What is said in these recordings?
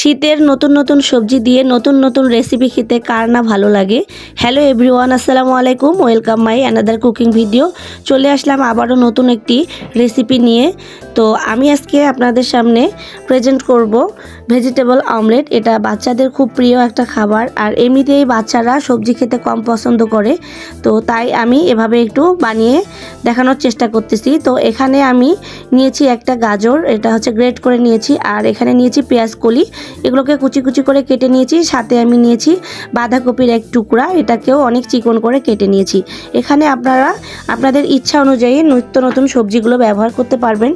শীতের নতুন নতুন সবজি দিয়ে নতুন নতুন রেসিপি খেতে কার না ভালো লাগে? হ্যালো এভরিওয়ান আসসালামু আলাইকুম welcome my another cooking video চলে আসলাম আবারও নতুন একটি রেসিপি নিয়ে। তো আমি আজকে আপনাদের সামনে প্রেজেন্ট করব ভেজিটেবল অমলেট এটা বাচ্চাদের খুব প্রিয় একটা খাবার আর এমনিতেই বাচ্চারা সবজি খেতে কম পছন্দ করে। তো তাই আমি এভাবে একটু বানিয়ে দেখানোর চেষ্টা করতেছি। তো এখানে আমি নিয়েছি একটা গাজর, এটা হচ্ছে গ্রেট করে নিয়েছি। আর এখানে নিয়েছি পেঁয়াজ কলি। এগুলোকে কুচি কুচি করে কেটে নিয়েছি। সাথে আমি নিয়েছি বাঁধাকপির এক টুকরা। এটাকেও অনেক চিকন করে কেটে নিয়েছি। এখানে আপনারা, আপনাদের ইচ্ছা অনুযায়ী নিত্য নতুন সবজিগুলো ব্যবহার করতে পারবেন।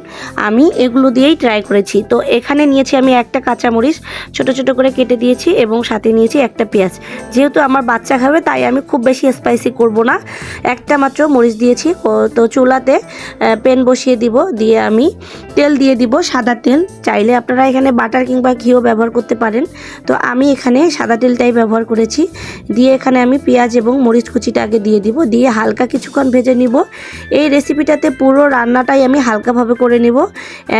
আমি এগুলো দিয়েই ট্রাই করেছি। তো এখানে নিয়েছি আমি একটা কাঁচামরিচ, ছোট ছোট করে কেটে দিয়েছি এবং সাথে নিয়েছি একটা পেঁয়াজ। যেহেতু আমার বাচ্চা খাবে, তাই আমি খুব বেশি স্পাইসি করব না। একটা মাত্র মরিচ দিয়েছি তো চুলাতে পেন বসিয়ে দিব, দিয়ে আমি তেল দিয়ে দিব সাদা তেল। চাইলে আপনারা এখানে বাটার কিংবা ঘিও ব্যবহার করতে পারেন। তো আমি এখানে সাদা তেলটাই ব্যবহার করেছি। দিয়ে এখানে আমি পেঁয়াজ এবং মরিচ কুচিটা আগে দিয়ে দিব, দিয়ে হালকা কিছুক্ষণ ভেজে নিব। এই রেসিপিটাতে পুরো রান্নাটাই আমি হালকাভাবে করে নিব।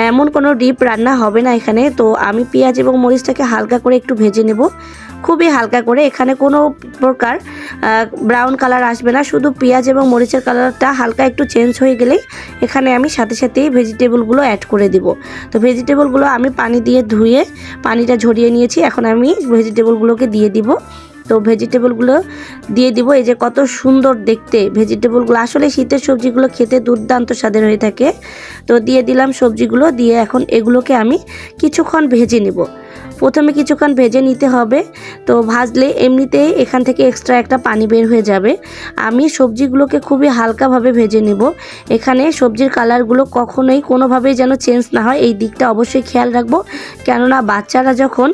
এমন কোনো ডিপ রান্না হবে না এখানে। তো আমি পেঁয়াজ এবং মরিচটাকে হালকা করে একটু ভেজে নেব। খুবই হালকা করে। এখানে কোনো প্রকার ব্রাউন কালার আসবে না। শুধু পেঁয়াজ এবং মরিচের কালারটা হালকা একটু চেঞ্জ হয়ে গেলেই এখানে আমি সাথে সাথেই ভেজিটেবলগুলো অ্যাড করে দিব। তো ভেজিটেবলগুলো আমি পানি দিয়ে ধুয়ে পানিটা ঝরিয়ে নিয়েছি। এখন আমি ভেজিটেবলগুলোকে দিয়ে দিব। তো ভেজিটেবলগুলো দিয়ে দিব। এই যে কত সুন্দর দেখতে ভেজিটেবলগুলো আসলে শীতের সবজিগুলো খেতে দুর্দান্ত স্বাদের হয়ে থাকে। তো দিয়ে দিলাম সবজিগুলো। দিয়ে এখন এগুলোকে আমি কিছুক্ষণ ভেজে নেব। প্রথমে কিছুক্ষণ ভেজে নিতে হবে। তো ভাজলে এমনিতেই এখান থেকে এক্সট্রা একটা পানি বের হয়ে যাবে। আমি সবজিগুলোকে খুবই হালকাভাবে ভেজে নেব। এখানে সবজির কালারগুলো কখনোই কোনোভাবেই যেন চেঞ্জ না হয়। এই দিকটা অবশ্যই খেয়াল রাখব। কেননা বাচ্চারা যখন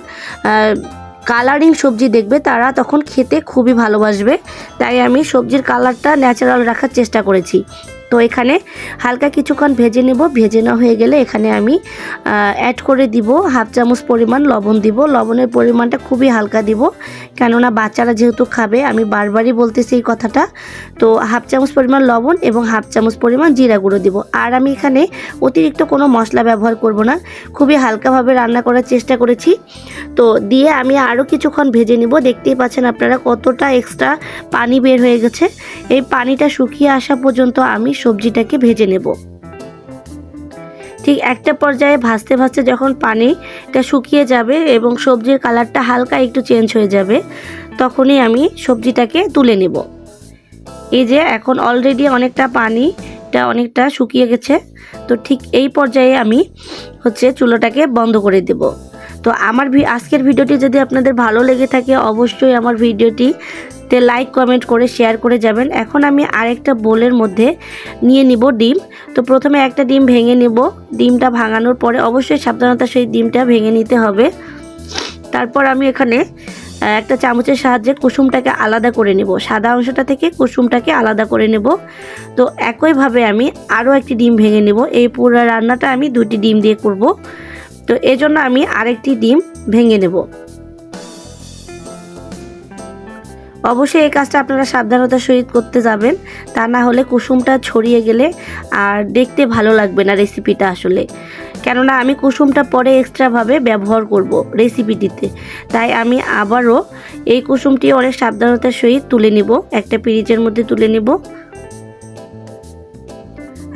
কালারিং সবজি দেখবে, তারা তখন খেতে খুবই ভালোবাসবে। তাই আমি সবজির কালারটা ন্যাচারাল রাখার চেষ্টা করেছি। তো এখানে হালকা কিছুক্ষণ ভেজে নেব। ভেজে নেওয়া হয়ে গেলে এখানে আমি অ্যাড করে দিব হাফ চামচ পরিমাণ লবণ দিব। লবণের পরিমাণটা খুবই হালকা দিব, কেননা বাচ্চারা যেহেতু খাবে, আমি বারবারই বলতেছি এই কথাটা। তো হাফ চামচ পরিমাণ লবণ এবং হাফ চামচ পরিমাণ জিরা গুঁড়ো দিব। আর আমি এখানে অতিরিক্ত কোনো মশলা ব্যবহার করব না। খুবই হালকাভাবে রান্না করার চেষ্টা করেছি। তো দিয়ে আমি আরও কিছুক্ষণ ভেজে নিব। দেখতেই পাচ্ছেন আপনারা কতটা এক্সট্রা পানি বের হয়ে গেছে। এই পানিটা শুকিয়ে আসা পর্যন্ত আমি সবজিটাকে ভেজে নেব। ঠিক একটা পর্যায়ে ভাজতে ভাজতে যখন পানিটা শুকিয়ে যাবে এবং সবজির কালারটা হালকা একটু চেঞ্জ হয়ে যাবে, তখনই আমি সবজিটাকে তুলে নেব। এই যে এখন অলরেডি অনেকটা পানিটা অনেকটা শুকিয়ে গেছে, তো ঠিক এই পর্যায়ে আমি হচ্ছে চুলোটাকে বন্ধ করে দেব। তো আমার আজকের ভিডিওটি যদি আপনাদের ভালো লেগে থাকে, অবশ্যই আমার ভিডিওটি তে লাইক কমেন্ট করে শেয়ার করে যাবেন। এখন আমি আরেকটা বোলের মধ্যে নিয়ে নিব ডিম। তো প্রথমে একটা ডিম ভেঙে নেব। ডিমটা ভাঙানোর পরে অবশ্যই সাবধানতা সেই ডিমটা ভেঙে নিতে হবে। তারপর আমি এখানে একটা চামচের সাহায্যে কুসুমটাকে আলাদা করে নেব। সাদা অংশটা থেকে কুসুমটাকে আলাদা করে নেব। তো একইভাবে আমি আরও একটি ডিম ভেঙে নেব। এই পুরো রান্নাটা আমি দুটি ডিম দিয়ে করব। তো এজন্য আমি আরেকটি ডিম ভেঙে নেব। অবশ্যই এই কাজটা আপনারা সাবধানতার সহিত করতে যাবেন। তা না হলে কুসুমটা ছড়িয়ে গেলে আর দেখতে ভালো লাগবে না রেসিপিটা আসলে। কেননা আমি কুসুমটা পরে এক্সট্রাভাবে ব্যবহার করব রেসিপিটিতে তাই আমি আবারও এই কুসুমটি অনেক সাবধানতার সহিত তুলে নিব। একটা পিরিচের মধ্যে তুলে নিব।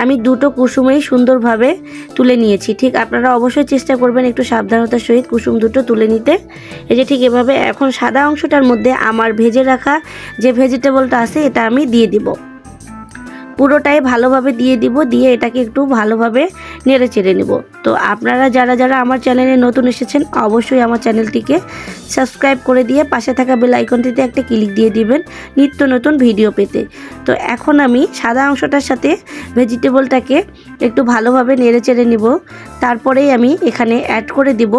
আমি দুটো কুসুমেই সুন্দরভাবে তুলে নিয়েছি। ঠিক আপনারা অবশ্যই চেষ্টা করবেন একটু সাবধানতার সহিত কুসুম দুটো তুলে নিতে। এই যে ঠিক এভাবে এখন সাদা অংশটার মধ্যে আমার ভেজে রাখা যে ভেজিটেবলটা আছে, এটা আমি দিয়ে দিব। পুরোটাই ভালোভাবে দিয়ে দিব, দিয়ে এটাকে একটু ভালোভাবে নেড়ে চেড়ে নেব। তো আপনারা যারা যারা আমার চ্যানেলে নতুন এসেছেন, অবশ্যই আমার চ্যানেলটিকে সাবস্ক্রাইব করে দিয়ে পাশে থাকা বেল আইকনটিতে একটা ক্লিক দিয়ে দিবেন নিত্য নতুন ভিডিও পেতে। তো এখন আমি সাদা অংশটার সাথে ভেজিটেবলটাকে একটু ভালোভাবে নেড়ে চেড়ে নিব। তারপরেই আমি এখানে অ্যাড করে দিব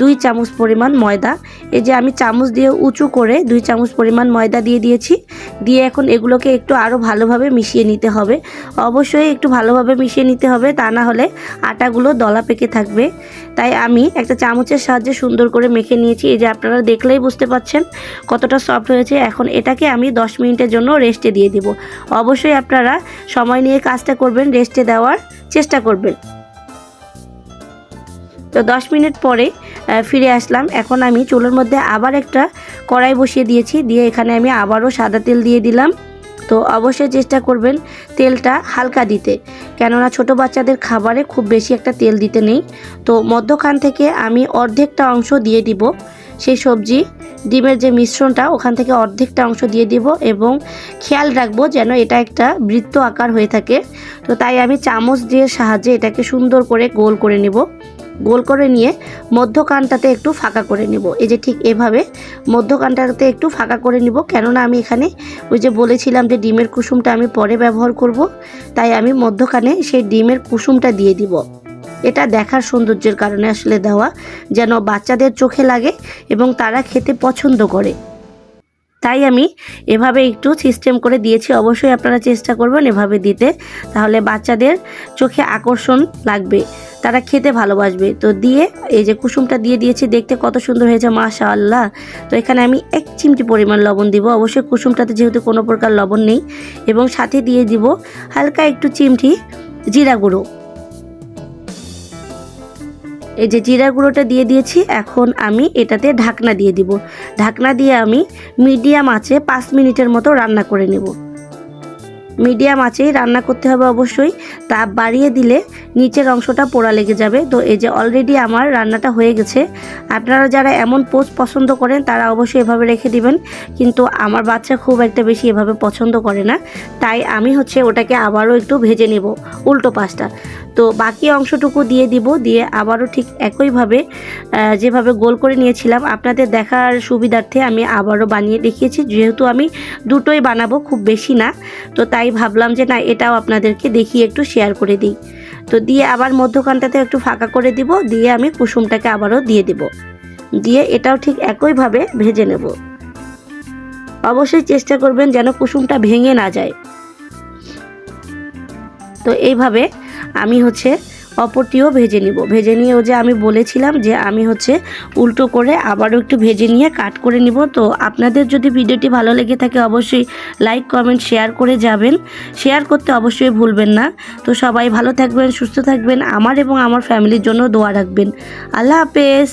দুই চামচ পরিমাণ ময়দা। এই যে আমি চামচ দিয়ে উঁচু করে দুই চামচ পরিমাণ ময়দা দিয়ে দিয়েছি। দিয়ে এখন এগুলোকে একটু আরও ভালোভাবে মিশিয়ে নিতে হবে। অবশ্যই একটু ভালোভাবে মিশিয়ে নিতে হবে, তা না হলে আটাগুলো দলা পেকে থাকবে। তাই আমি একটা চামচের সাহায্যে সুন্দর করে মেখে নিয়েছি। এই যে আপনারা দেখলেই বুঝতে পাচ্ছেন কতটা সফট হয়েছে। এখন এটাকে আমি 10 মিনিটের জন্য রেস্টে দিয়ে দিব। অবশ্যই আপনারা সময় নিয়ে কাজটা করবেন রেস্টে দেওয়ার চেষ্টা করবেন। তো দশ মিনিট পরে ফিরে আসলাম। এখন আমি চুলোর মধ্যে আবার একটা কড়াই বসিয়ে দিয়েছি। দিয়ে এখানে আমি আবারও সাদা তেল দিয়ে দিলাম। তো অবশ্যই চেষ্টা করবেন তেলটা হালকা দিতে। কেননা ছোট বাচ্চাদের খাবারে খুব বেশি একটা তেল দিতে নেই। তো মধ্যখান থেকে আমি অর্ধেকটা অংশ দিয়ে দিব। সেই সবজি, ডিমের যে মিশ্রণটা, ওখান থেকে অর্ধেকটা অংশ দিয়ে দিব এবং খেয়াল রাখব যেন এটা একটা বৃত্ত আকার হয়ে থাকে। তো তাই আমি চামচ দিয়ে সাহায্যে এটাকে সুন্দর করে গোল করে নেব। গোল করে নিয়ে মধ্যখানটাতে একটু ফাঁকা করে নেব। এই যে ঠিক এভাবে মধ্যখানটাতে একটু ফাঁকা করে নিব। কেননা আমি এখানে ওই যে বলেছিলাম যে ডিমের কুসুমটা আমি পরে ব্যবহার করব, তাই আমি মধ্যখানে সেই ডিমের কুসুমটা দিয়ে দিব। এটা দেখার সৌন্দর্যের কারণে আসলে দেওয়া যেন বাচ্চাদের চোখে লাগে এবং তারা খেতে পছন্দ করে। তাই আমি এভাবে একটু সিস্টেম করে দিয়েছি। অবশ্যই আপনারা চেষ্টা করবেন এভাবে দিতে। তাহলে বাচ্চাদের চোখে আকর্ষণ লাগবে, তারা খেতে ভালোবাসবে। তো দিয়ে এই যে কুসুমটা দিয়ে দিয়েছি, দেখতে কত সুন্দর হয়েছে মাশা আল্লাহ তো এখানে আমি এক চিমটি পরিমাণ লবণ দিব। অবশ্যই কুসুমটাতে যেহেতু কোনো প্রকার লবণ নেই। এবং সাথে দিয়ে দিব হালকা একটু চিমটি জিরা গুঁড়ো। এই যে জিরা গুঁড়োটা দিয়ে দিয়েছি, এখন আমি এটাতে ঢাকনা দিয়ে দিব। ঢাকনা দিয়ে আমি মিডিয়াম আছে পাঁচ মিনিটের মতো রান্না করে নেব। মিডিয়াম আঁচেই রান্না করতে হবে অবশ্যই। তাপ বাড়িয়ে দিলে নিচের অংশটা পোড়া লেগে যাবে। তো এই যে অলরেডি আমার রান্নাটা হয়ে গেছে। আপনারা যারা এমন পোস্ট পছন্দ করেন, তারা অবশ্যই এভাবে রেখে দিবেন। কিন্তু আমার বাচ্চা খুব একটা বেশি এভাবে পছন্দ করে না। তাই আমি হচ্ছে ওটাকে আবারও একটু ভেজে নেব উল্টো পাশটা। তো বাকি অংশটুকু দিয়ে দিব। দিয়ে আবারও ঠিক একইভাবে যেভাবে গোল করে নিয়েছিলাম, আপনাদের দেখার সুবিধার্থে আমি আবারও বানিয়ে দেখিয়েছি। যেহেতু আমি দুটোই বানাবো, খুব বেশি না। তো তাই ভাবলাম যে না, এটাও আপনাদেরকে দেখিয়ে একটু শেয়ার করে দিই। তো দিয়ে আবার মধ্যখানটাতে একটু ফাঁকা করে দিব, দিয়ে আমি কুসুমটাকে আবারও দিয়ে দেব। দিয়ে এটাও ঠিক একইভাবে ভেজে নেব। অবশ্যই চেষ্টা করবেন যেন কুসুমটা ভেঙে না যায়। তো এইভাবে আমি হচ্ছে অপরটিও ভেজে নিব। ভেজে নিয়েও যে আমি বলেছিলাম যে আমি হচ্ছে উল্টো করে আবারও একটু ভেজে নিয়ে কাট করে নিব। তো আপনাদের যদি ভিডিওটি ভালো লেগে থাকে অবশ্যই লাইক, কমেন্ট, শেয়ার করে যাবেন। শেয়ার করতে অবশ্যই ভুলবেন না। তো সবাই ভালো থাকবেন, সুস্থ থাকবেন। আমার এবং আমার ফ্যামিলির জন্য দোয়া রাখবেন। আল্লাহ হাফেজ।